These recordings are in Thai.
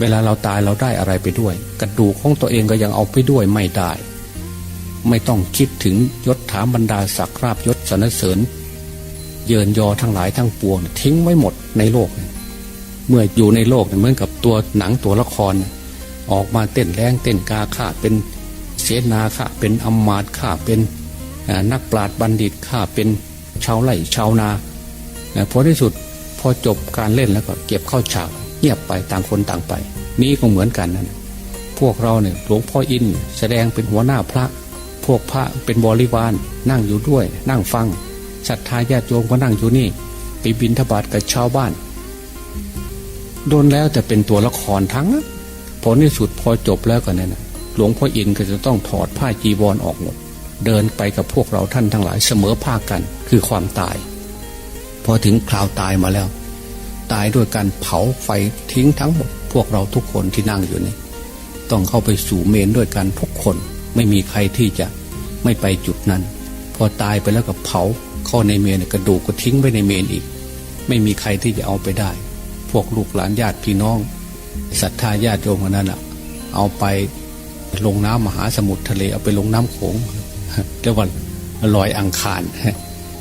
เวลาเราตายเราได้อะไรไปด้วย กระดูกของตัวเองก็ยังเอาไปด้วยไม่ได้ ไม่ต้องคิดถึงยศถาบรรดาศักดิ์ราบยศสรรเสริญ เยินยอทั้งหลายทั้งปวงทิ้งไว้หมดในโลก เมื่ออยู่ในโลกเหมือนกับตัวหนังตัวละคร ออกมาเต้นแรงเต้นกาข้าเป็นเสนาข้าเป็นอำมาตข้าเป็นนักปราชญ์บัณฑิตข้าเป็นชาวไร่ชาวนาพอที่สุดพอจบการเล่นแล้วก็เก็บเข้าฉาก งียบไปต่างคนต่างไป นี่ก็เหมือนกันนะพวกเราเนี่ยหลวงพ่ออินแสดงเป็นหัวหน้าพระ พวกพระเป็นบริวารนั่งอยู่ด้วย นั่งฟังศรัทธาญาติโยมก็นั่งอยู่นี่ไปบินทบาทกับชาวบ้านโดนแล้วแต่เป็นตัวละครทั้งนั้นผลที่สุดพอจบแล้วก็เนี่ยนะหลวงพ่ออินก็จะต้องถอดผ้าจีวรออกหมดเดินไปกับพวกเราท่านทั้งหลายเสมอภาคกันคือความตาย พอถึงคราวตายมาแล้ว ตายด้วยการเผาไฟทิ้งทั้งหมด พวกเราทุกคนที่นั่งอยู่นี่ต้องเข้าไปสู่เมนด้วยกันทุกคนไม่มีใครที่จะไม่ไปจุดนั้น พอตายไปแล้วก็เผาเข้าในเมนกระดูกก็ทิ้งไว้ในเมนอีก ไม่มีใครที่จะเอาไปได้ พวกลูกหลานญาติพี่น้องศรัทธาญาติโยมคนนั้นอะ เอาไปลงน้ำมหาสมุทรทะเลเอาไปลงน้ำโขงเรียกว่าลอยอังคาร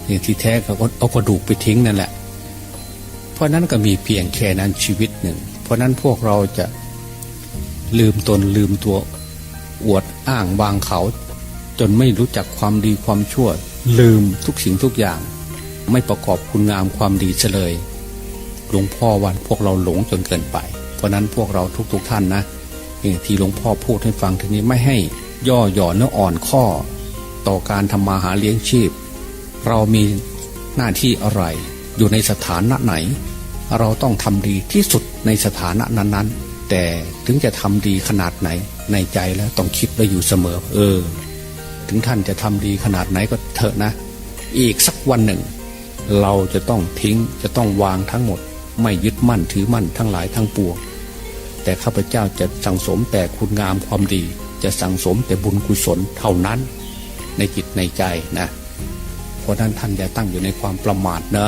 อย่างที่แท้ก็เอากระดูกไปทิ้งนั่นแหละ เพราะนั้นก็มีเพียงแค่นั้นชีวิตหนึ่ง เพราะนั้นพวกเราจะลืมตนลืมตัวอวดอ้างวางเขา จนไม่รู้จักความดีความชั่ว ลืมทุกสิ่งทุกอย่าง ไม่ประกอบคุณงามความดีเลยหลวงพ่อวันพวกเราหลงจนเกินไป เพราะนั้นพวกเราทุกๆทท่านนะที่หลวงพ่อพูดให้ฟังทีนี้ไม่ให้ย่อหย่อนเนื้ออ่อนข้อ ต่อการทำมาหาเลี้ยงชีพ เรามีหน้าที่อะไร อยู่ในสถานะไหน เราต้องทำดีที่สุดในสถานะนั้นๆ แต่ถึงจะทำดีขนาดไหน ในใจแล้วต้องคิดไว้อยู่เสมอ เออ ถึงท่านจะทำดีขนาดไหนก็เถอะนะ อีกสักวันหนึ่ง เราจะต้องทิ้งจะต้องวางทั้งหมด ไม่ยึดมั่นถือมั่นทั้งหลายทั้งปวงแต่ข้าพเจ้าจะสั่งสมแต่คุณงามความดี จะสั่งสมแต่บุญกุศลเท่านั้น ในจิตในใจนะ เพราะนั้นท่านอย่าตั้งอยู่ในความประมาทนะ